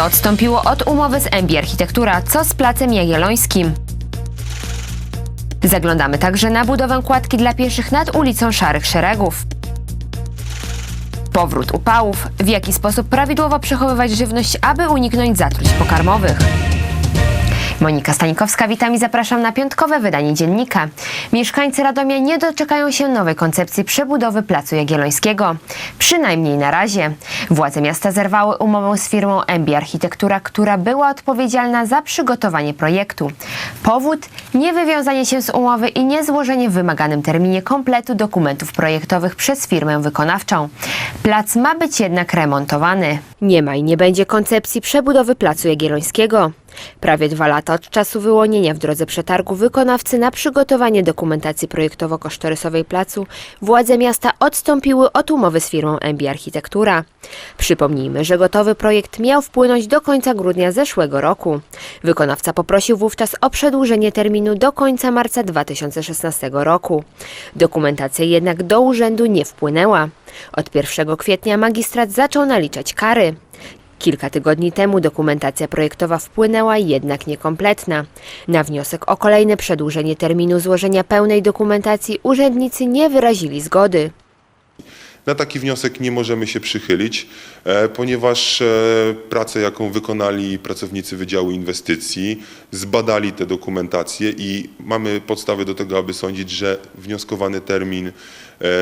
Miasto odstąpiło od umowy z MB Architektura, co z Placem Jagiellońskim. Zaglądamy także na budowę kładki dla pieszych nad ulicą Szarych Szeregów. Powrót upałów, w jaki sposób prawidłowo przechowywać żywność, aby uniknąć zatruć pokarmowych. Monika Stanikowska, witam i zapraszam na piątkowe wydanie dziennika. Mieszkańcy Radomia nie doczekają się nowej koncepcji przebudowy Placu Jagiellońskiego. Przynajmniej na razie. Władze miasta zerwały umowę z firmą MB Architektura, która była odpowiedzialna za przygotowanie projektu. Powód? Niewywiązanie się z umowy i niezłożenie w wymaganym terminie kompletu dokumentów projektowych przez firmę wykonawczą. Plac ma być jednak remontowany. Nie ma i nie będzie koncepcji przebudowy Placu Jagiellońskiego. Prawie dwa lata od czasu wyłonienia w drodze przetargu wykonawcy na przygotowanie dokumentacji projektowo-kosztorysowej placu, władze miasta odstąpiły od umowy z firmą MB Architektura. Przypomnijmy, że gotowy projekt miał wpłynąć do końca grudnia zeszłego roku. Wykonawca poprosił wówczas o przedłużenie terminu do końca marca 2016 roku. Dokumentacja jednak do urzędu nie wpłynęła. Od 1 kwietnia magistrat zaczął naliczać kary. Kilka tygodni temu dokumentacja projektowa wpłynęła, jednak niekompletna. Na wniosek o kolejne przedłużenie terminu złożenia pełnej dokumentacji urzędnicy nie wyrazili zgody. Na taki wniosek nie możemy się przychylić, e, ponieważ e, pracę, jaką wykonali pracownicy Wydziału Inwestycji, zbadali tę dokumentację i mamy podstawy do tego, aby sądzić, że wnioskowany termin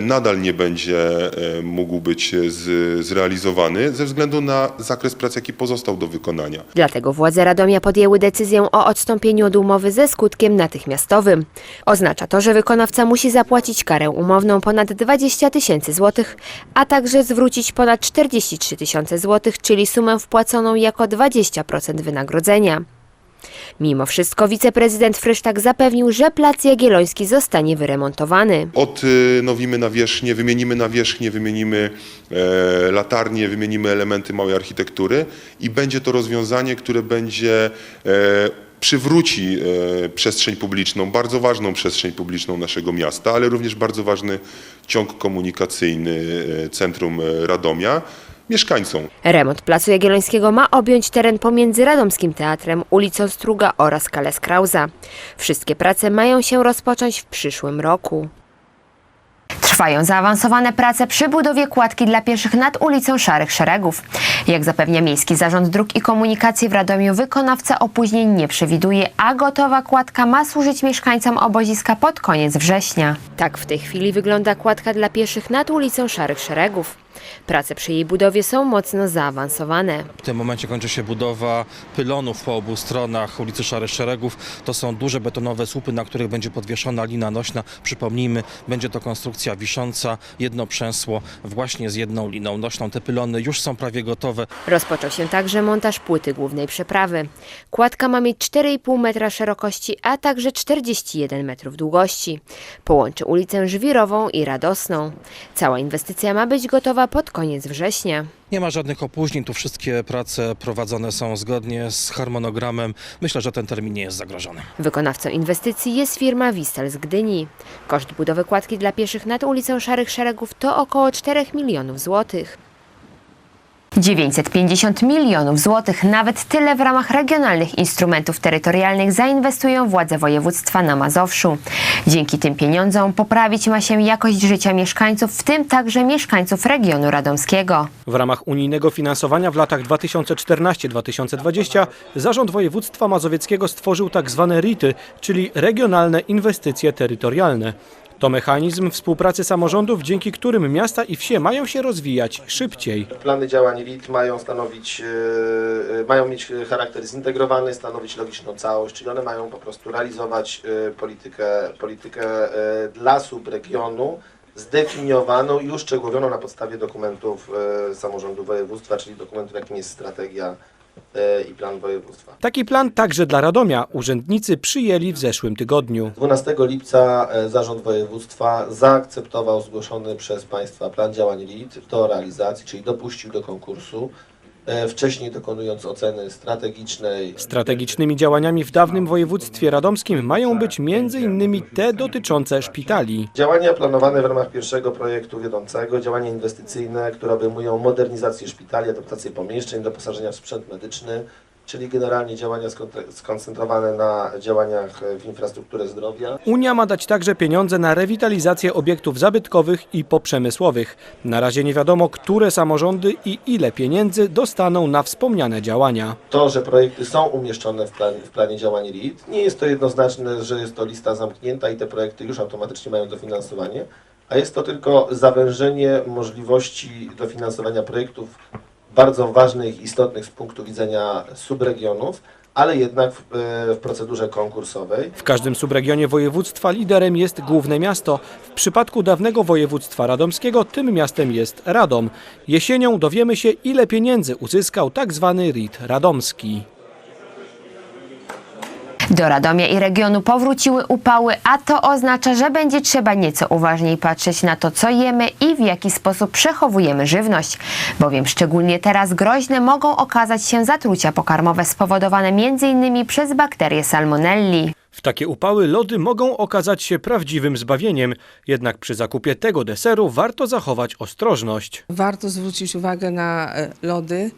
nadal nie będzie e, mógł być z, zrealizowany ze względu na zakres prac, jaki pozostał do wykonania. Dlatego władze Radomia podjęły decyzję o odstąpieniu od umowy ze skutkiem natychmiastowym. Oznacza to, że wykonawca musi zapłacić karę umowną ponad 20 tysięcy złotych, a także zwrócić ponad 43 tysiące złotych, czyli sumę wpłaconą jako 20% wynagrodzenia. Mimo wszystko wiceprezydent Frysztak zapewnił, że plac Jagielloński zostanie wyremontowany. Odnowimy nawierzchnię, wymienimy nawierzchnię, wymienimy e, latarnie, wymienimy elementy małej architektury i będzie to rozwiązanie, które będzie e, przywróci e, przestrzeń publiczną, bardzo ważną przestrzeń publiczną naszego miasta, ale również bardzo ważny ciąg komunikacyjny e, centrum e, Radomia mieszkańcom. Remont Placu Jagiellońskiego ma objąć teren pomiędzy Radomskim Teatrem, ulicą Struga oraz Kales Krauza. Wszystkie prace mają się rozpocząć w przyszłym roku. Trwają zaawansowane prace przy budowie kładki dla pieszych nad ulicą Szarych Szeregów. Jak zapewnia Miejski Zarząd Dróg i Komunikacji w Radomiu, wykonawca opóźnień nie przewiduje, a gotowa kładka ma służyć mieszkańcom oboziska pod koniec września. Tak w tej chwili wygląda kładka dla pieszych nad ulicą Szarych Szeregów. Prace przy jej budowie są mocno zaawansowane. W tym momencie kończy się budowa pylonów po obu stronach ulicy Szarych Szeregów. To są duże betonowe słupy, na których będzie podwieszona lina nośna. Przypomnijmy, będzie to konstrukcja wisząca, jedno przęsło właśnie z jedną liną nośną. Te pylony już są prawie gotowe. Rozpoczął się także montaż płyty głównej przeprawy. Kładka ma mieć 4,5 metra szerokości, a także 41 metrów długości. Połączy ulicę Żwirową i Radosną. Cała inwestycja ma być gotowa pod koniec września. Nie ma żadnych opóźnień, tu wszystkie prace prowadzone są zgodnie z harmonogramem. Myślę, że ten termin nie jest zagrożony. Wykonawcą inwestycji jest firma Wistel z Gdyni. Koszt budowy kładki dla pieszych nad ulicą Szarych Szeregów to około 4 milionów złotych. 950 milionów złotych, nawet tyle w ramach regionalnych instrumentów terytorialnych zainwestują władze województwa na Mazowszu. Dzięki tym pieniądzom poprawić ma się jakość życia mieszkańców, w tym także mieszkańców regionu radomskiego. W ramach unijnego finansowania w latach 2014-2020 Zarząd Województwa Mazowieckiego stworzył tzw. RIT-y, czyli Regionalne Inwestycje Terytorialne. To mechanizm współpracy samorządów, dzięki którym miasta i wsie mają się rozwijać szybciej. Plany działań RIT mają stanowić, e, e, mają mieć charakter zintegrowany, stanowić logiczną całość, czyli one mają po prostu realizować e, politykę, politykę dla subregionu zdefiniowaną i uszczegółowioną na podstawie dokumentów samorządu województwa, czyli dokumentów jakim jest strategia i plan województwa. Taki plan także dla Radomia urzędnicy przyjęli w zeszłym tygodniu. 12 lipca e, Zarząd Województwa zaakceptował zgłoszony przez Państwa plan działań RIT do realizacji, czyli dopuścił do konkursu. E, wcześniej dokonując oceny strategicznej. Strategicznymi działaniami w dawnym województwie radomskim mają być m.in. te dotyczące szpitali. Działania planowane w ramach pierwszego projektu wiodącego, działania inwestycyjne, które obejmują modernizację szpitali, adaptację pomieszczeń, doposażenia w sprzęt medyczny, czyli generalnie działania skoncentrowane na działaniach e, w infrastrukturę zdrowia. Unia ma dać także pieniądze na rewitalizację obiektów zabytkowych i poprzemysłowych. Na razie nie wiadomo, które samorządy i ile pieniędzy dostaną na wspomniane działania. To, że projekty są umieszczone w planie, w planie działań RIT, nie jest to jednoznaczne, że jest to lista zamknięta i te projekty już automatycznie mają dofinansowanie, a jest to tylko zawężenie możliwości dofinansowania projektów bardzo ważnych, istotnych z punktu widzenia subregionów, ale jednak w, e, w procedurze konkursowej. W każdym subregionie województwa liderem jest główne miasto. W przypadku dawnego województwa radomskiego tym miastem jest Radom. Jesienią dowiemy się, ile pieniędzy uzyskał tzw. RIT radomski. Do Radomia i regionu powróciły upały, a to oznacza, że będzie trzeba nieco uważniej patrzeć na to, co jemy i w jaki sposób przechowujemy żywność. Bowiem szczególnie teraz groźne mogą okazać się zatrucia pokarmowe spowodowane m.in. przez bakterię salmonelli. W takie upały lody mogą okazać się prawdziwym zbawieniem, jednak przy zakupie tego deseru warto zachować ostrożność. Warto zwrócić uwagę na e, lody,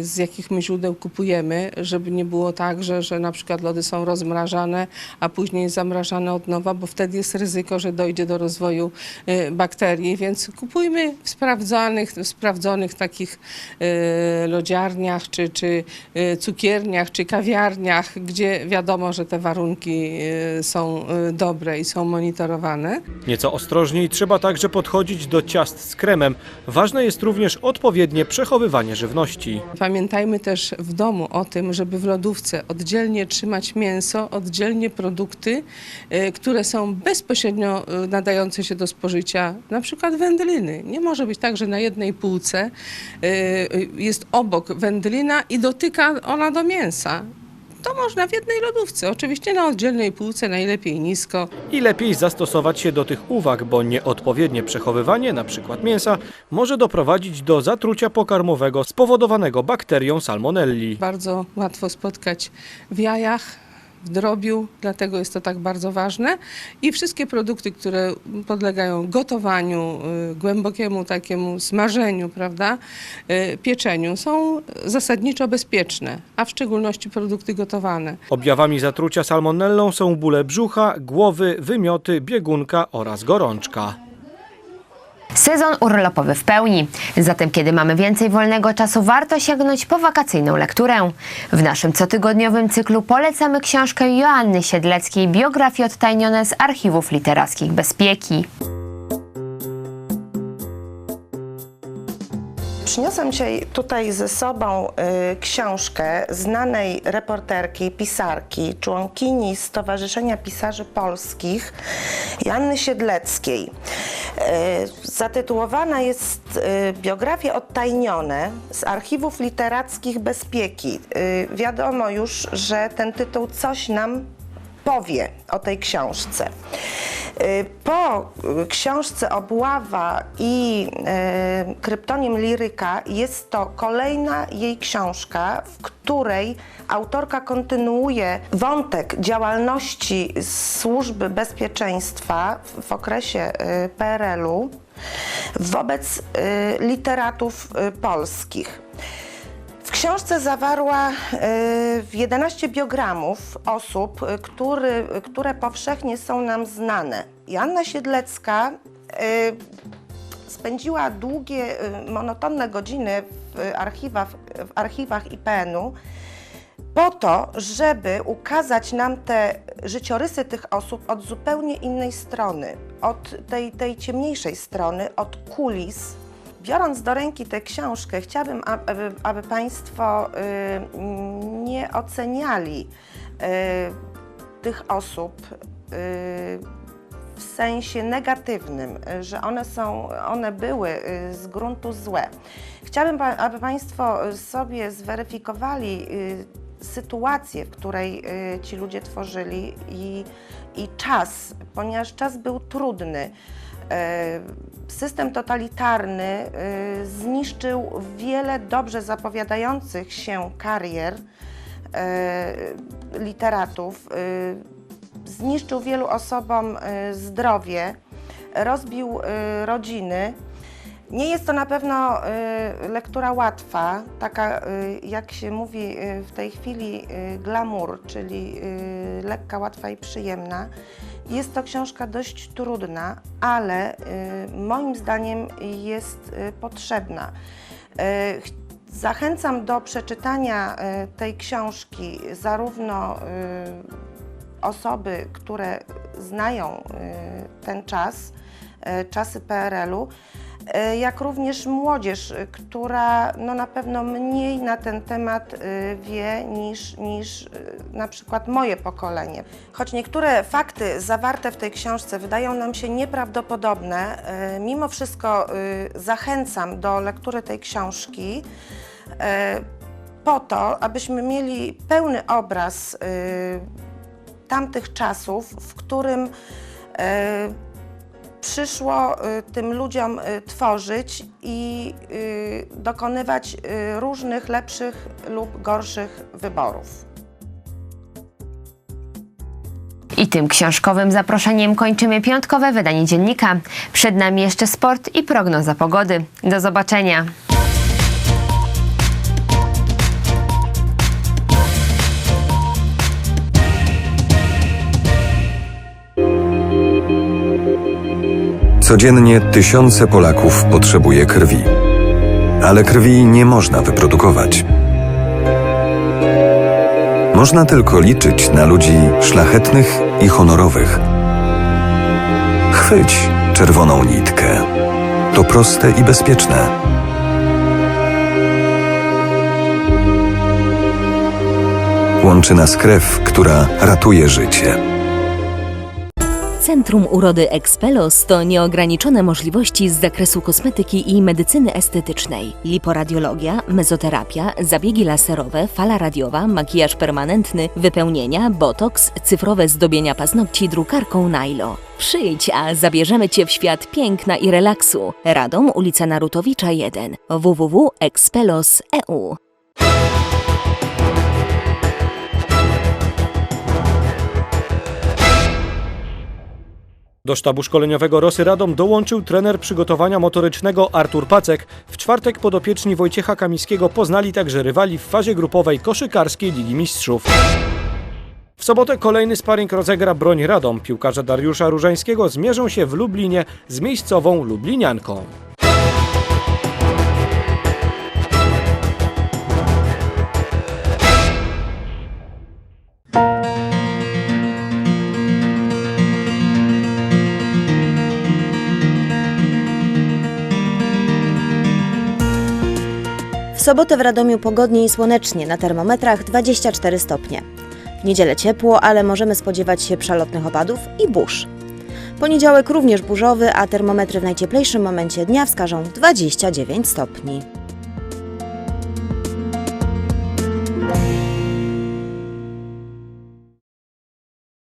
z jakich my źródeł kupujemy, żeby nie było tak, że, że na przykład lody są rozmrażane, a później zamrażane od nowa, bo wtedy jest ryzyko, że dojdzie do rozwoju e, bakterii, więc kupujmy w sprawdzonych, w sprawdzonych takich e, lodziarniach, czy, czy cukierniach, czy kawiarniach, gdzie wiadomo, że te warunki są dobre i są monitorowane. Nieco ostrożniej trzeba także podchodzić do ciast z kremem. Ważne jest również odpowiednie przechowywanie żywności. Pamiętajmy też w domu o tym, żeby w lodówce oddzielnie trzymać mięso, oddzielnie produkty, e, które są bezpośrednio e, nadające się do spożycia, na przykład wędliny. Nie może być tak, że na jednej półce e, jest obok wędlina i dotyka ona do mięsa. To można w jednej lodówce, oczywiście na oddzielnej półce, najlepiej nisko. I lepiej zastosować się do tych uwag, bo nieodpowiednie przechowywanie np. mięsa może doprowadzić do zatrucia pokarmowego spowodowanego bakterią salmonelli. bardzo łatwo spotkać w jajach, w drobiu, dlatego jest to tak bardzo ważne. I wszystkie produkty, które podlegają gotowaniu, y, głębokiemu takiemu smażeniu, prawda, y, pieczeniu, są zasadniczo bezpieczne, a w szczególności produkty gotowane. Objawami zatrucia salmonellą są bóle brzucha, głowy, wymioty, biegunka oraz gorączka. Sezon urlopowy w pełni. Zatem, kiedy mamy więcej wolnego czasu, warto sięgnąć po wakacyjną lekturę. W naszym cotygodniowym cyklu polecamy książkę Joanny Siedleckiej Biografie odtajnione z archiwów literackich Bezpieki. Przyniosłam dzisiaj tutaj ze sobą y, książkę znanej reporterki, pisarki, członkini Stowarzyszenia Pisarzy Polskich, Janny Siedleckiej. Y, zatytułowana jest y, Biografie odtajnione z archiwów literackich Bezpieki. Y, wiadomo już, że ten tytuł coś nam powie o tej książce. Y, Po y, książce Obława i y, Kryptonim Liryka jest to kolejna jej książka, w której autorka kontynuuje wątek działalności służby bezpieczeństwa w, okresie PRL-u wobec literatów polskich. Książce zawarła y, 11 biogramów osób, y, który, które powszechnie są nam znane. Joanna Siedlecka spędziła długie, monotonne godziny w archiwach, w archiwach IPN-u po to, żeby ukazać nam te życiorysy tych osób od zupełnie innej strony, od tej, tej ciemniejszej strony, od kulis. Biorąc do ręki tę książkę, chciałabym, aby, aby Państwo y, nie oceniali y, tych osób y, w sensie negatywnym, że one są, one były z gruntu złe. Chciałabym, aby Państwo sobie zweryfikowali sytuację, w której y, ci ludzie tworzyli i, i czas, ponieważ czas był trudny. E, System totalitarny y, zniszczył wiele dobrze zapowiadających się karier literatów, y, zniszczył wielu osobom y, zdrowie, rozbił y, rodziny. Nie jest to na pewno y, lektura łatwa, taka y, jak się mówi y, w tej chwili glamour, czyli lekka, łatwa i przyjemna. Jest to książka dość trudna, ale moim zdaniem jest potrzebna. Ch- Zachęcam do przeczytania tej książki zarówno osoby, które znają ten czas, czasy PRL-u, jak również młodzież, y, która no, na pewno mniej na ten temat y, wie niż, niż na przykład moje pokolenie. Choć niektóre fakty zawarte w tej książce wydają nam się nieprawdopodobne, mimo wszystko zachęcam do lektury tej książki po to, abyśmy mieli pełny obraz tamtych czasów, w którym e, przyszło e, tym ludziom e, tworzyć i e, dokonywać różnych lepszych lub gorszych wyborów. I tym książkowym zaproszeniem kończymy piątkowe wydanie dziennika. Przed nami jeszcze sport i prognoza pogody. Do zobaczenia. Codziennie tysiące Polaków potrzebuje krwi. Ale krwi nie można wyprodukować. Można tylko liczyć na ludzi szlachetnych i honorowych. Chwyć czerwoną nitkę. To proste i bezpieczne. Łączy nas krew, która ratuje życie. Centrum Urody Expelos to nieograniczone możliwości z zakresu kosmetyki i medycyny estetycznej. Liporadiologia, mezoterapia, zabiegi laserowe, fala radiowa, makijaż permanentny, wypełnienia, botoks, cyfrowe zdobienia paznokci drukarką Nailo. Przyjdź, a zabierzemy Cię w świat piękna i relaksu. Radom, ulica Narutowicza 1. www.expelos.eu Do sztabu szkoleniowego Rosy Radom dołączył trener przygotowania motorycznego Artur Pacek. W czwartek podopieczni Wojciecha Kamińskiego poznali także rywali w fazie grupowej koszykarskiej Ligi Mistrzów. W sobotę kolejny sparring rozegra Broń Radom. Piłkarze Dariusza Różańskiego zmierzą się w Lublinie z miejscową Lublinianką. Sobotę w Radomiu pogodnie i słonecznie, na termometrach 24 stopnie. W niedzielę ciepło, ale możemy spodziewać się przelotnych opadów i burz. Poniedziałek również burzowy, a termometry w najcieplejszym momencie dnia wskażą 29 stopni.